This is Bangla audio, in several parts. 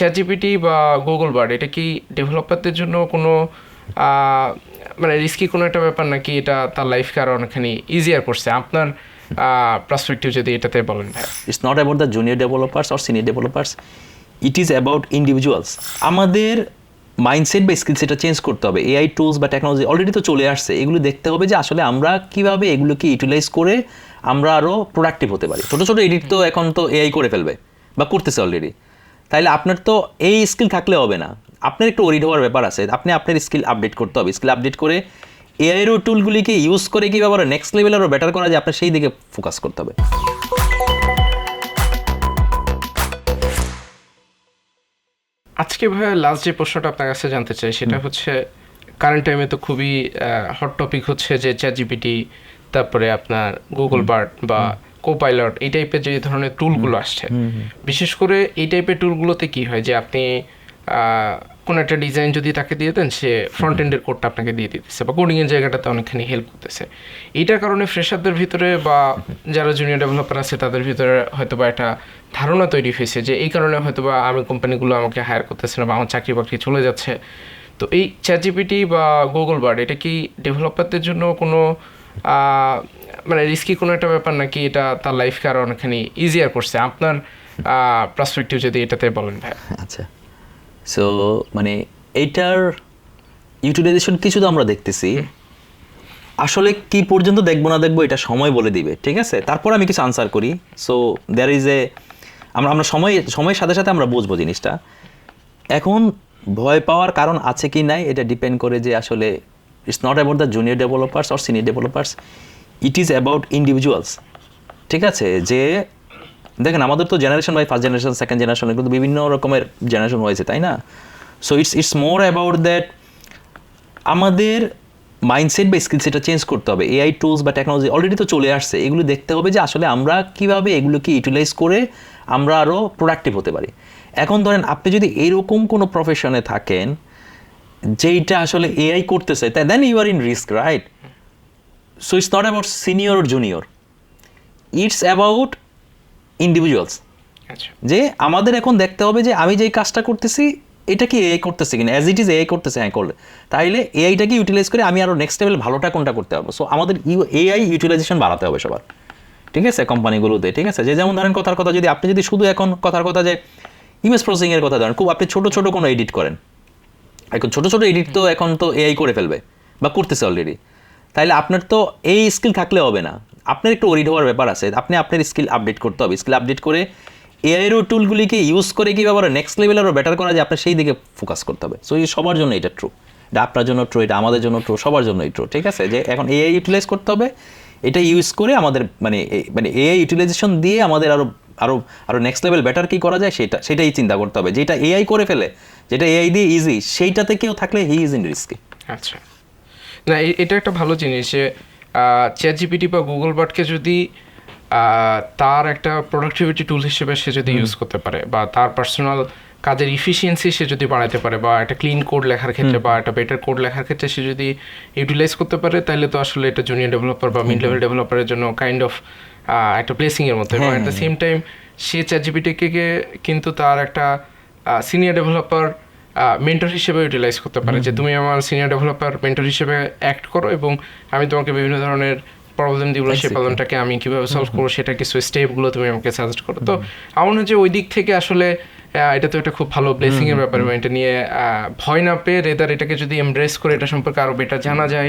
চ্যাট জিপিটি বা গুগল বার্ড এটা কি ডেভেলপারদের জন্য কোনো মানে রিস্কি কোনো একটা ব্যাপার নাকি এটা তার লাইফকে আরও অনেকখানি ইজিয়ার করছে? আপনার পার্সপেক্টিভ যদি এটাতে বলেন। It's not about the junior developers or senior developers it is about individuals আমাদের মাইন্ডসেট বা স্কিল সেটা চেঞ্জ করতে হবে। এআই টুলস বা টেকনোলজি অলরেডি তো চলে আসছে। এগুলো দেখতে হবে যে আসলে আমরা কীভাবে এগুলোকে ইউটিলাইজ করে আমরা আরও প্রোডাক্টিভ হতে পারি। ছোটো ছোটো এডিট তো এখন তো এআই করে ফেলবে বা করতেছে অলরেডি তাইলে আপনার তো এই স্কিল থাকলে হবে না। আপনার একটু ওরিড হওয়ার ব্যাপার আছে। আপনি আপনার স্কিল আপডেট করতে হবে। স্কিল আপডেট করে এআইয়েরও টুলগুলিকে ইউজ করে কীভাবে আরও নেক্সট লেভেল আরও বেটার করা যায় আপনার সেই দিকে ফোকাস করতে হবে। আজকে ভাইয়া লাস্ট যে প্রশ্নটা আপনার কাছে জানতে চাই সেটা হচ্ছে কারেন্ট টাইমে তো খুবই হট টপিক হচ্ছে যে চ্যাট জিপিটি তারপরে আপনার গুগল বার্ড বা কোপাইলট এই টাইপের যে ধরনের টুলগুলো আসছে। বিশেষ করে এই টাইপের টুলগুলোতে কি হয় যে আপনি কোনো একটা ডিজাইন যদি তাকে দিয়ে দেন সে ফ্রন্ট এন্ডের কোডটা আপনাকে দিয়ে দিতেছে বা কোডিংয়ের জায়গাটাতে অনেকখানি হেল্প করতেছে। এইটার কারণে ফ্রেশারদের ভিতরে বা যারা জুনিয়র ডেভেলপার আছে তাদের ভিতরে হয়তো বা একটা ধারণা তৈরি হয়েছে যে এই কারণে হয়তো বা আমি কোম্পানিগুলো আমাকে হায়ার করতেছে না বা আমার চাকরি বাকরি চলে যাচ্ছে। তো এই চ্যাট জিপিটি বা গুগল বার্ড এটা কি ডেভেলপারদের জন্য কোনো মানে রিস্কি কোনো একটা ব্যাপার নাকি এটা তার লাইফকে আরও অনেকখানি ইজিয়ার করছে? আপনার পার্সপেক্টিভ যদি এটাতে বলেন ভাই। আচ্ছা। সো মানে এইটার ইউটিলাইজেশন কিছু তো আমরা দেখতেছি। আসলে কি পর্যন্ত দেখব না দেখব এটা সময় বলে দিবে ঠিক আছে? তারপর আমি কিছু আনসার করি। সো দ্যার ইজ এ আমরা আমরা সময় সময়ের সাথে সাথে আমরা বুঝব জিনিসটা। এখন ভয় পাওয়ার কারণ আছে কি নাই এটা ডিপেন্ড করে যে আসলে it's not about the junior developers or senior developers it is about individuals ঠিক আছে? যে, দেখেন, আমাদের তো generation by first generation second generation কিন্তু বিভিন্ন রকমের জেনারেশন হয়েছে, তাই না? So it's it's more about that আমাদের মাইন্ডসেট বা স্কিল সেটা চেঞ্জ করতে হবে। এআই টুলস বা টেকনোলজি অলরেডি তো চলে আসছে। এগুলো দেখতে হবে যে, আসলে আমরা কীভাবে এগুলোকে ইউটিলাইজ করে আমরা আরও প্রোডাক্টিভ হতে পারি। এখন ধরেন, আপনি যদি এরকম কোনো প্রফেশনে থাকেন, যেইটা আসলে এআই করতেছে তাই then you are in risk right so it's not about senior junior it's about individuals আচ্ছা। যে আমাদের এখন দেখতে হবে যে আমি যেই কাজটা করতেছি এটা কি এআই করতেছে কিনা? অ্যাজ ইট ইজ এআই করতেছে হ্যাঁ করলে তাইলে এআইটাকে ইউটিলাইজ করে আমি আরও নেক্সট লেভেল ভালোটা কোনটা করতে পারব? সো আমাদের ইউ এআই ইউটিলাইজেশন বাড়াতে হবে সবার। ঠিক আছে? কোম্পানিগুলোতে ঠিক আছে? যে যেমন ধরেন কথার কথা যদি আপনি যদি শুধু এখন কথার কথা যে ইমেজ প্রসেসিংয়ের কথা ধরেন খুব আপনি ছোটো ছোটো কোনো এডিট করেন। এখন ছোটো ছোটো এডিট তো এখন তো এআই করে ফেলবে বা করতেছে অলরেডি তাইলে আপনার তো এই স্কিল থাকলে হবে না। আপনার একটু ওরিড হওয়ার ব্যাপার আছে। আপনি, আপনার স্কিল আপডেট করতে হবে। স্কিল আপডেট করে এআইয়েরও টুলগুলিকে ইউজ করে কীভাবে আরও নেক্সট লেভেল আরও বেটার করা যায়। আপনার সেই দিকে ফোকাস করতে হবে। সো সবার জন্য এটা ট্রু এটা আপনার জন্য ট্রু এটা আমাদের জন্য ট্রু সবার জন্যই ট্রু ঠিক আছে? যে এখন এআই ইউটিলাইজ করতে হবে, এটা ইউজ করে আমাদের মানে মানে এআই ইউটিলাইজেশন দিয়ে আমাদের আরও আরও আরও নেক্সট লেভেল বেটার কী করা যায়, সেটা, সেটাই চিন্তা করতে হবে। যেটা এআই করে ফেলে, যেটা এআই দিয়ে ইজি সেইটাতে কেউ থাকলে হি ইজ ইন রিস্কি আচ্ছা। না এটা একটা ভালো জিনিস যে চ্যাট জিপিটি বা গুগল বার্ডকে যদি তার একটা প্রোডাক্টিভিটি টুল হিসেবে সে যদি ইউজ করতে পারে বা তার পার্সোনাল কাজের ইফিসিয়েন্সি সে যদি বাড়াতে পারে বা একটা ক্লিন কোড লেখার ক্ষেত্রে বা একটা বেটার কোড লেখার ক্ষেত্রে সে যদি ইউটিলাইজ করতে পারে তাহলে তো আসলে এটা জুনিয়র ডেভেলপার বা মিড লেভেল ডেভেলপারের জন্য কাইন্ড অফ একটা প্লেসিংয়ের মধ্যে মতো। এবং অ্যাট দ্য সেম টাইম সে চ্যাট জিপিটিকে কিন্তু তার একটা সিনিয়র ডেভেলপার মেন্টর হিসেবে ইউটিলাইজ করতে পারে। যে তুমি আমার সিনিয়র ডেভেলপার মেন্টর হিসেবে অ্যাক্ট করো এবং আমি তোমাকে বিভিন্ন ধরনের প্রবলেম দিগুলো সেই প্রবলেমটাকে আমি কীভাবে সলভ করব সেটা কিছু স্টেপগুলো তুমি আমাকে সাজেস্ট করো। তো আমার যে ওই দিক থেকে আসলে এটা তো একটা খুব ভালো ব্লেসিং এর ব্যাপার এবং এটা নিয়ে আহ, ভয় না পেয়ে রেদার এটাকে যদি এমব্রেস করে এটা সম্পর্কে আরও বেটার জানা যায়.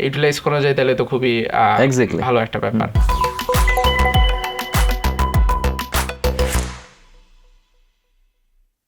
ইউটিলাইজ করা যায় তাহলে তো খুবই ভালো একটা ব্যাপার।